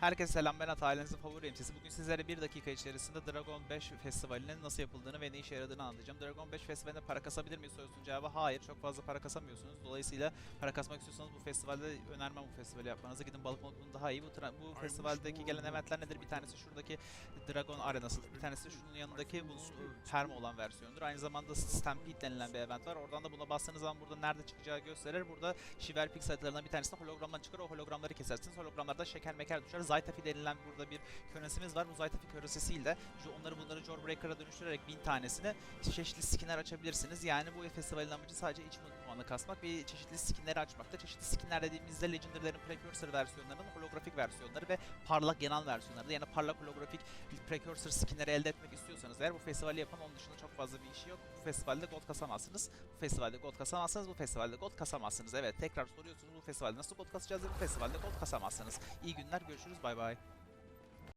Herkese selam ben Ata ailenizin favori MC'si. Bugün sizlere bir dakika içerisinde Dragon 5 Festivali'nin nasıl yapıldığını ve ne işe yaradığını anlatacağım. Dragon 5 Festivali'nde para kasabilir miyiz sorusunun cevabı hayır. Çok fazla para kasamıyorsunuz. Dolayısıyla para kasmak istiyorsanız bu festivalde önermem bu festivali yapmanızı. Gidin balık balık daha iyi. Bu, bu festivaldeki gelen eventler nedir? Bir tanesi şuradaki Dragon Arenası. Bir tanesi şunun yanındaki bunun e, perma olan versiyonudur. Aynı zamanda Stampede denilen bir event var. Oradan da buna bastığınız zaman burada nerede çıkacağı gösterir. Burada Shiver Pix haritalarından bir tanesi de hologramdan çıkar. O hologramları kesersiniz. Hologramlarda şeker meker düşer. Zaytafi denilen burada bir köresimiz var. Bu Zaytafi köresiyle onları bunları Jawbreaker'a dönüştürerek bin tanesini çeşitli skinler açabilirsiniz. Yani bu festivalin amacı sadece iç puanı kasmak ve çeşitli skinleri açmakta. Çeşitli skinler dediğimizde Legendary'lerin Precursor versiyonlarının holografik versiyonları ve parlak yanal versiyonları. Yani parlak holografik Precursor skinleri elde etmek istiyorsanız eğer bu festivali yapan onun dışında çok fazla bir işi yok. Bu festivalde gold kasamazsınız. Bu festivalde gold kasamazsınız. Bu festivalde gold kasamazsınız. Evet tekrar soruyorsunuz bu festivalde nasıl gold kasacağız? Bu festivalde gold kasamazsınız. İyi günler görüşürüz 拜拜